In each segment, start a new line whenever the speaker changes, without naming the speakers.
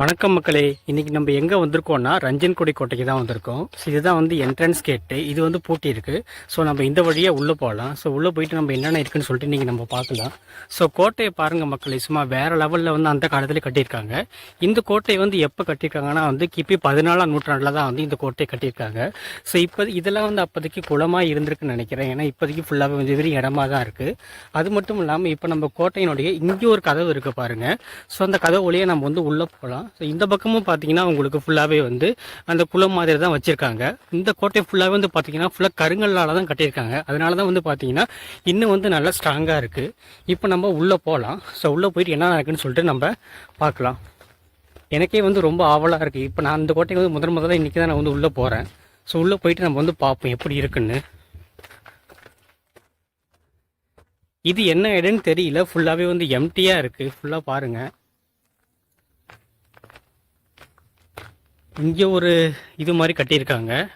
வணக்கம் மக்களே. இன்னைக்கு நம்ம எங்கே வந்திருக்கோம்னா ரஞ்சன்குடி கோட்டைக்கு தான் வந்திருக்கோம். ஸோ இதுதான் வந்து என்ட்ரன்ஸ் கேட்டு இது வந்து பூட்டி இருக்குது ஸோ நம்ம இந்த வழியாக உள்ளே போகலாம் ஸோ உள்ளே போயிட்டு நம்ம என்னென்ன இருக்குன்னு சொல்லிட்டு இன்னைக்கு நம்ம பார்க்கலாம். ஸோ கோட்டையை பாருங்கள் மக்களே. சும்மா வேறு லெவலில் வந்து அந்த காலத்தில் கட்டியிருக்காங்க. இந்த கோட்டையை வந்து எப்போ கட்டியிருக்காங்கன்னா வந்து கிபி பதினாலாம் நூற்றாண்டில் தான் வந்து இந்த கோட்டையை கட்டியிருக்காங்க. ஸோ இப்போ இதெல்லாம் வந்து அப்போதைக்கு குளமாக இருந்திருக்குன்னு நினைக்கிறேன். ஏன்னா இப்போதைக்கு ஃபுல்லாகவே வந்து வெறும் இடமா தான் இருக்குது அது மட்டும் இல்லாமல் இப்போ நம்ம கோட்டையினுடைய இங்கே ஒரு கதவு இருக்குது பாருங்கள் ஸோ அந்த கதவு வழியாக நம்ம வந்து உள்ளே போகலாம் ஸோ இந்த பக்கமும் பார்த்தீங்கன்னா உங்களுக்கு ஃபுல்லாகவே வந்து அந்த குளம் மாதிரி தான் வச்சுருக்காங்க. இந்த கோட்டை ஃபுல்லாகவே வந்து பார்த்தீங்கன்னா ஃபுல்லாக கருங்கல்லால் தான் கட்டியிருக்காங்க. அதனால தான் வந்து பார்த்தீங்கன்னா இன்னும் வந்து நல்லா ஸ்ட்ராங்காக இருக்குது இப்போ நம்ம உள்ளே போகலாம் ஸோ உள்ளே போயிட்டு என்ன இருக்குன்னு சொல்லிட்டு நம்ம பார்க்கலாம் எனக்கே வந்து ரொம்ப ஆவலாக இருக்குது இப்போ நான் அந்த கோட்டைக்கு வந்து முதல் முதல்ல இன்றைக்கி தான் நான் வந்து உள்ளே போகிறேன் ஸோ உள்ளே போயிட்டு நம்ம வந்து பார்ப்போம் எப்படி இருக்குன்னு. இது என்ன இடம்னு தெரியல. ஃபுல்லாகவே வந்து எம்டியாக இருக்குது ஃபுல்லாக பாருங்கள் இங்கே ஒரு இது மாதிரி கட்டியிருக்காங்க.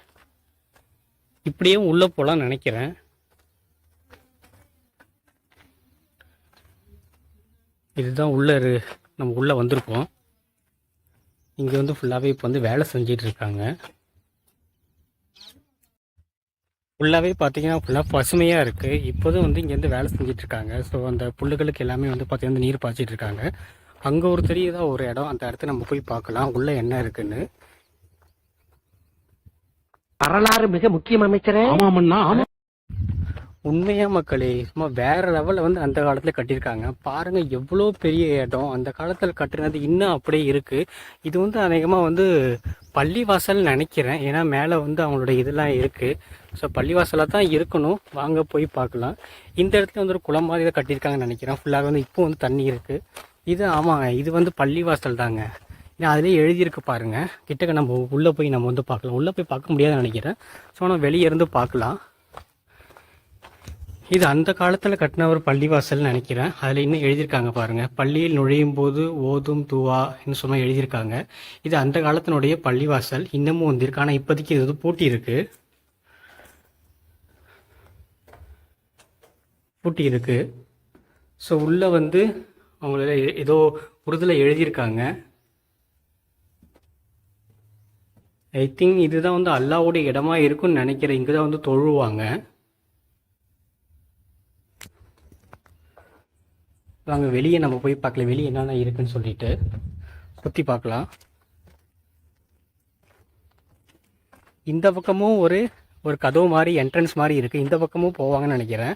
இப்படியே உள்ளே போகலான்னு நினைக்கிறேன். இதுதான் உள்ள இரு- நம்ம உள்ளே வந்திருக்கோம். இங்கே வந்து ஃபுல்லாகவே இப்போ வந்து வேலை செஞ்சிட்டு இருக்காங்க. ஃபுல்லாகவே பார்த்தீங்கன்னா ஃபுல்லாக பசுமையாக இருக்குது இப்போதும் வந்து இங்கேருந்து வேலை செஞ்சுட்டு இருக்காங்க. ஸோ அந்த புல்லுகளுக்கு எல்லாமே வந்து பார்த்தீங்கன்னா நீர் பாய்ச்சிட்டு இருக்காங்க. அங்கே ஒரு தெரியுதா ஒரு இடம்? அந்த இடத்த நம்ம போய் பார்க்கலாம். உள்ளே என்ன இருக்குன்னு.
வரலாறு மிக முக்கியம் அமைச்சரே.
ஆமாமண்ணா ஆமா.
உண்மையா மக்களே சும்மா வேற லெவலில் வந்து அந்த காலத்தில் கட்டியிருக்காங்க. பாருங்க எவ்வளோ பெரிய இடம். அந்த காலத்தில் கட்டுனது இன்னும் அப்படியே இருக்கு. இது வந்து அநேகமாக வந்து பள்ளிவாசல் நினைக்கிறேன். ஏன்னா மேலே வந்து அவங்களோட இதெல்லாம் இருக்கு. ஸோ பள்ளிவாசலாக தான் இருக்கணும். வாங்க போய் பார்க்கலாம். இந்த இடத்துல வந்து ஒரு குளம் மாதிரி தான் கட்டியிருக்காங்கன்னு நினைக்கிறேன். ஃபுல்லாக வந்து இப்போ வந்து தண்ணி இருக்கு. இது ஆமாங்க இது வந்து பள்ளிவாசல் தாங்க. ஏன்னா அதிலே எழுதியிருக்கு பாருங்க. கிட்டக்க நம்ம உள்ளே போய் நம்ம வந்து பார்க்கலாம். உள்ளே போய் பார்க்க முடியாதுன்னு நினைக்கிறேன். ஸோ நம்ம வெளியே இருந்து பார்க்கலாம். இது அந்த காலத்தில் கட்டின ஒரு பள்ளிவாசல் நினைக்கிறேன். அதில் இன்னும் எழுதியிருக்காங்க பாருங்கள் பள்ளியில் நுழையும் போது ஓதும் துவா என்று எழுதியிருக்காங்க. இது அந்த காலத்தினுடைய பள்ளிவாசல். இன்னமும் வந்திருக்கு. ஆனால் இப்போதைக்கு இது வந்து பூட்டி இருக்கு. பூட்டி இருக்கு. ஸோ உள்ளே வந்து அவங்கள ஏதோ உருதுல எழுதியிருக்காங்க. ஐ திங்க் இதுதான் வந்து அல்லாவுடைய இடமா இருக்கும்னு நினைக்கிறேன். இங்கே தான் வந்து தொழுவாங்க. வாங்க வெளியே நம்ம போய் பார்க்கலாம். வெளியே என்னென்ன இருக்குன்னு சொல்லிட்டு. சுற்றி பார்க்கலாம். இந்த பக்கமும் ஒரு ஒரு கதவு மாதிரி என்ட்ரன்ஸ் மாதிரி இருக்குது இந்த பக்கமும் போவாங்கன்னு நினைக்கிறேன்.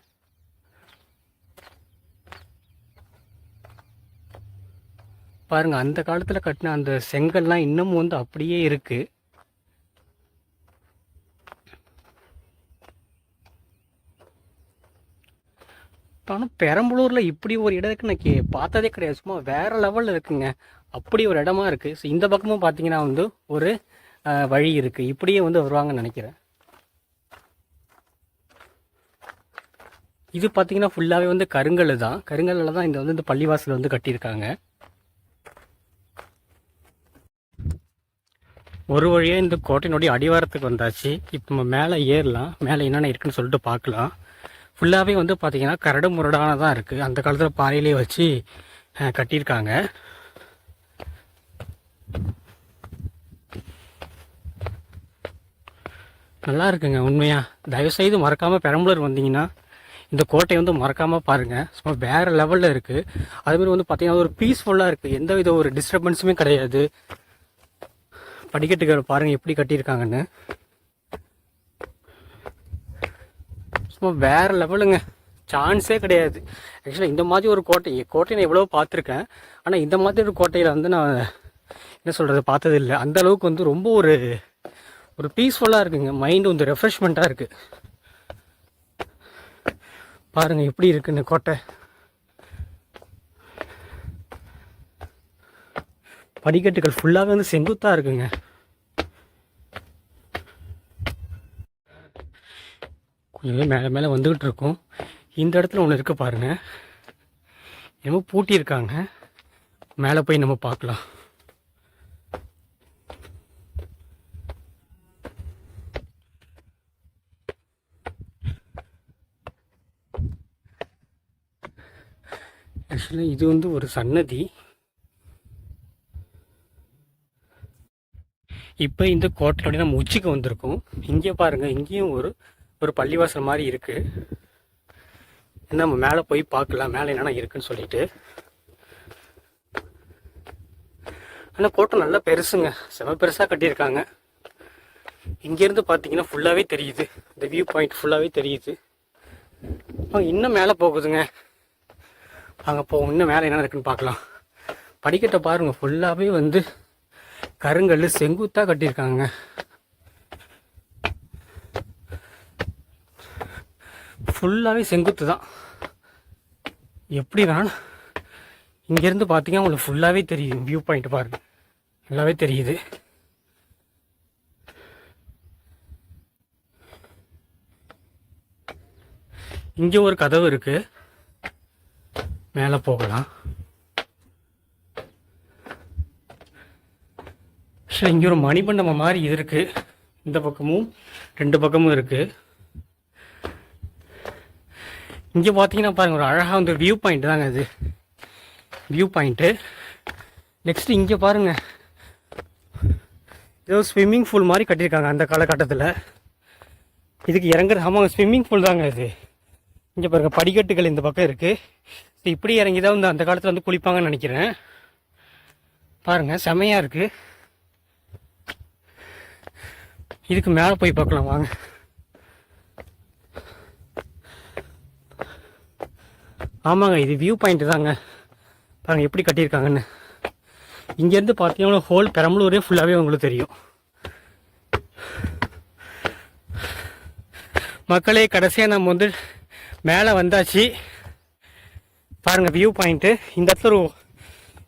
பாருங்கள் அந்த காலத்தில் கட்டின அந்த செங்கல்லாம் இன்னமும் வந்து அப்படியே இருக்குது ஆனால் பெரம்பலூரில் இப்படி ஒரு இடம் நான் கே பார்த்ததே கிடையாது. சும்மா வேறு லெவலில் இருக்குங்க. அப்படி ஒரு இடமா இருக்குது ஸோ இந்த பக்கமும் பார்த்தீங்கன்னா வந்து ஒரு வழி இருக்குது இப்படியே வந்து வருவாங்கன்னு நினைக்கிறேன். இது பார்த்தீங்கன்னா ஃபுல்லாகவே வந்து கருங்கல் தான். கருங்கல்ல தான் இந்த வந்து இந்த பள்ளிவாசல் வந்து கட்டியிருக்காங்க. ஒரு வழியாக இந்த கோட்டையினுடைய அடிவாரத்துக்கு வந்தாச்சு. இப்போ நம்ம மேலே ஏறலாம். மேலே என்னென்ன இருக்குன்னு சொல்லிட்டு பார்க்கலாம். ஃபுல்லாகவே வந்து பார்த்திங்கன்னா கரடு முரடானதாக இருக்குது அந்த காலத்தில் பாறையிலே வச்சு கட்டியிருக்காங்க. நல்லா இருக்குங்க உண்மையாக தயவுசெய்து மறக்காமல் பெரம்பலூர் வந்தீங்கன்னா இந்த கோட்டையை வந்து மறக்காமல் பாருங்கள் சும்மா வேறு லெவலில் இருக்குது அதுமாதிரி வந்து பார்த்திங்கன்னா ஒரு பீஸ்ஃபுல்லாக இருக்குது எந்த வித ஒரு டிஸ்டர்பன்ஸுமே கிடையாது. படிக்கட்டுகள் பாருங்கள் எப்படி கட்டியிருக்காங்கன்னு. சும்மா வேறு லெவலுங்க சான்ஸே கிடையாது. ஆக்சுவலாக இந்த மாதிரி ஒரு கோட்டை கோட்டை நான் எவ்வளோ பார்த்துருக்கேன். ஆனால் இந்த மாதிரி ஒரு கோட்டையில் வந்து நான் என்ன சொல்கிறது பார்த்தது இல்லை அந்த அளவுக்கு வந்து ரொம்ப ஒரு ஒரு பீஸ்ஃபுல்லாக இருக்குங்க. மைண்டு வந்து ரெஃப்ரெஷ்மெண்ட்டாக இருக்குது பாருங்கள் எப்படி இருக்குன்னு கோட்டை. படிக்கட்டுகள் ஃபுல்லாகவே வந்து செங்குத்தாக இருக்குங்க. கொஞ்சம் மேலே மேலே வந்துக்கிட்டு இருக்கோம் இந்த இடத்துல ஒன்று இருக்கு பாருங்க. என்னமோ பூட்டியிருக்காங்க. மேலே போய் நம்ம பார்க்கலாம். ஆக்சுவலாக இது வந்து ஒரு சன்னதி. இப்போ இந்த கோட்டையோடய நம்ம உச்சிக்கு வந்திருக்கோம். இங்கே பாருங்கள் இங்கேயும் ஒரு ஒரு பள்ளிவாசல் மாதிரி இருக்குது நம்ம மேலே போய் பார்க்கலாம். மேலே என்னென்ன இருக்குன்னு சொல்லிட்டு. ஆனால் கோட்டை நல்லா பெருசுங்க. செம பெருசாக கட்டியிருக்காங்க. இங்கேருந்து பார்த்தீங்கன்னா ஃபுல்லாகவே தெரியுது. இந்த வியூ பாயிண்ட் ஃபுல்லாகவே தெரியுது. இன்னும் மேலே போகுதுங்க. அங்கே போவோம் இன்னும் மேலே என்ன இருக்குன்னு பார்க்கலாம். படிக்கட்டை பாருங்கள் ஃபுல்லாகவே வந்து கருங்கல் செங்குத்தாக கட்டியிருக்காங்க. ஃபுல்லாகவே செங்குத்து தான். எப்படி வேணாலும் இங்கேருந்து பார்த்தீங்கன்னா உங்களுக்கு ஃபுல்லாகவே தெரியும் வியூ பாயிண்ட் பாருங்கள் நல்லாவே தெரியுது. இங்கே ஒரு கதவு இருக்கு. மேலே போகலாம். சரி இங்கே ஒரு மணிமண்டபம் மாதிரி இருக்குது இந்த பக்கமும் ரெண்டு பக்கமும் இருக்குது இங்கே பார்த்தீங்கன்னா பாருங்கள் ஒரு அழகாக வந்து வியூ பாயிண்ட் தாங்க இது. வியூ பாயிண்ட்டு நெக்ஸ்ட் இங்கே பாருங்க. ஏதோ ஸ்விம்மிங் பூல் மாதிரி கட்டியிருக்காங்க அந்த காலகட்டத்தில். இதுக்கு இறங்குற ஆமாங்க ஸ்விம்மிங் பூல் தாங்க இது. இங்கே பாருங்க படிக்கட்டுகள் இந்த பக்கம் இருக்குது இப்படி இறங்கி தான் வந்து அந்த காலத்தில் வந்து குளிப்பாங்கன்னு நினைக்கிறேன். பாருங்க செமையாக இருக்குது இதுக்கு மேலே போய் பார்க்கலாம் வாங்க. ஆமாங்க இது வியூ பாயிண்ட் தாங்க. பாருங்கள் எப்படி கட்டியிருக்காங்கன்னு. இங்கேருந்து பார்த்தீங்கன்னா ஹோல் பெரம்பலூரே ஃபுல்லாகவே உங்களுக்கு தெரியும். மக்களே கடைசியாக நம்ம வந்து மேலே வந்தாச்சு. பாருங்கள் வியூ பாயிண்ட்டு இந்த இடத்துல ஒரு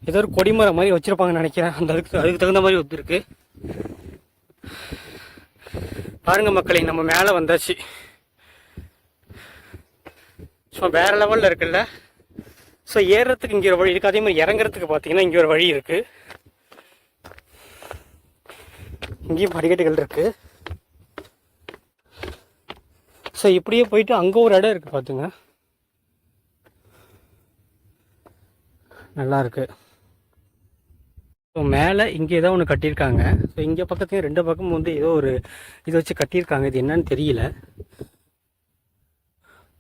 ஏதோ ஒரு கொடிமரம் மாதிரி வச்சுருப்பாங்கன்னு நினைக்கிறேன். அந்த அதுக்கு அதுக்கு தகுந்த மாதிரி வந்துருக்கு பாருங்கள் மக்களே நம்ம மேலே வந்தாச்சு. ஸோ வேற லெவலில் இருக்குல்ல? ஸோ ஏறுறதுக்கு இங்கே ஒரு வழி இருக்குது அதே மாதிரி இறங்குறதுக்கு பார்த்தீங்கன்னா இங்கே ஒரு வழி இருக்குது இங்கேயும் படிக்கட்டுகள் இருக்கு. ஸோ இப்படியே போயிட்டு அங்கே ஒரு இடம் இருக்குது பார்த்துங்க நல்லா இருக்கு. ஸோ மேலே இங்கே ஏதோ ஒன்று கட்டியிருக்காங்க. ஸோ இங்கே பக்கத்துலேயும் ரெண்டு பக்கமும் வந்து ஏதோ ஒரு இது வச்சு கட்டியிருக்காங்க. இது என்னன்னு தெரியல.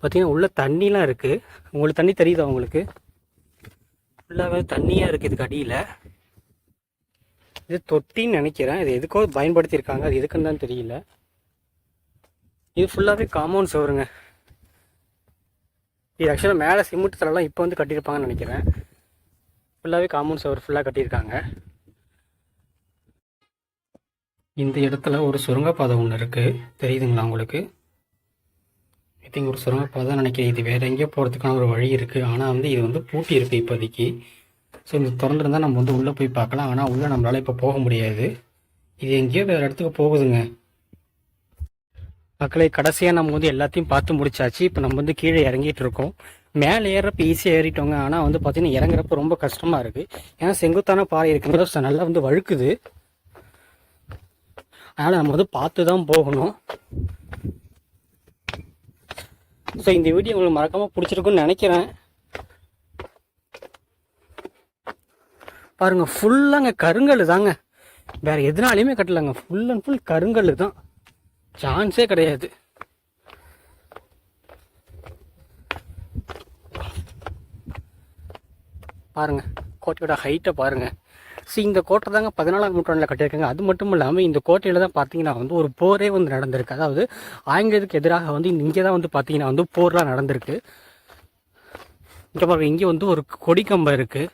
பார்த்திங்கன்னா உள்ளே தண்ணிலாம் இருக்குது உங்களுக்கு தண்ணி தெரியுதா உங்களுக்கு? ஃபுல்லாகவே தண்ணியாக இருக்குது இதுக்கு அடியில். இது தொட்டின்னு நினைக்கிறேன். இது எதுக்கோ பயன்படுத்தியிருக்காங்க. அது எதுக்குன்னு தான் தெரியல. இது ஃபுல்லாகவே காம்பவுண்ட் சவருங்க. இது ஆக்சுவலாக மேலே சிமெண்ட் தரலாம் இப்போ வந்து கட்டியிருப்பாங்கன்னு நினைக்கிறேன். ஃபுல்லாகவே காம்பவுண்ட் சவர் ஃபுல்லாக கட்டியிருக்காங்க. இந்த இடத்துல ஒரு சுரங்கப்பாதை ஒன்று இருக்குது தெரியுதுங்களா உங்களுக்கு? ஐ திங்க் ஒரு சுரங்கப்பாதை நினைக்கிறேன். இது வேறு எங்கேயோ போகிறதுக்கான ஒரு வழி இருக்குது ஆனால் வந்து இது வந்து பூட்டி இருக்குது இப்போதைக்கு. ஸோ இந்த திறந்துருந்தால் நம்ம வந்து உள்ளே போய் பார்க்கலாம். ஆனால் உள்ளே நம்மளால் இப்போ போக முடியாது. இது எங்கேயோ வேறு இடத்துக்கு போகுதுங்க. மக்களை கடைசியாக நம்ம வந்து எல்லாத்தையும் பார்த்து முடிச்சாச்சு. இப்போ நம்ம வந்து கீழே இறங்கிட்டு இருக்கோம். மேலே ஏறப்ப ஈஸியாக ஏறிட்டோங்க. ஆனால் வந்து பார்த்தீங்கன்னா இறங்குறப்ப ரொம்ப கஷ்டமாக இருக்குது ஏன்னா செங்குத்தான பாறை இருக்குங்கிறத நல்லா வந்து வழுக்குது. அதனால் நம்ம வந்து பார்த்து தான் போகணும். ஸோ இந்த வீடியோ உங்களுக்கு மறக்காமல் பிடிச்சிருக்குன்னு நினைக்கிறேன். பாருங்கள் ஃபுல்லாங்க கருங்கல் தாங்க. வேறு எதுனாலையுமே கட்டலைங்க. ஃபுல் அண்ட் ஃபுல் கருங்கல் தான். சான்ஸே கிடையாது. பாருங்க கோட்டையோட ஹைட்டை பாருங்கள் ஸோ இந்த கோட்டை தாங்க பதினாலாம் நூற்றாண்டில் கட்டியிருக்காங்க. அது மட்டும் இல்லாமல் இந்த கோட்டையில் தான் பார்த்தீங்கன்னா வந்து ஒரு போரே வந்து நடந்திருக்கு. அதாவது ஆங்கிலத்துக்கு எதிராக வந்து இங்கே தான் வந்து பார்த்தீங்கன்னா வந்து போர்லாம் நடந்திருக்கு. இங்கே பாருங்க இங்கே வந்து ஒரு கொடி கம்பம் இருக்குது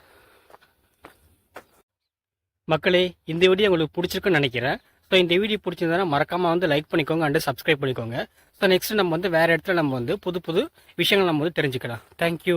மக்களே இந்த வீடியோ உங்களுக்கு பிடிச்சிருக்குன்னு நினைக்கிறேன். ஸோ இந்த வீடியோ பிடிச்சிருந்தா மறக்காமல் வந்து லைக் பண்ணிக்கோங்க அண்டு சப்ஸ்கிரைப் பண்ணிக்கோங்க. ஸோ நெக்ஸ்ட் நம்ம வந்து வேறு இடத்துல நம்ம வந்து புது புது விஷயங்கள் நம்ம வந்து தெரிஞ்சுக்கலாம். தேங்க்யூ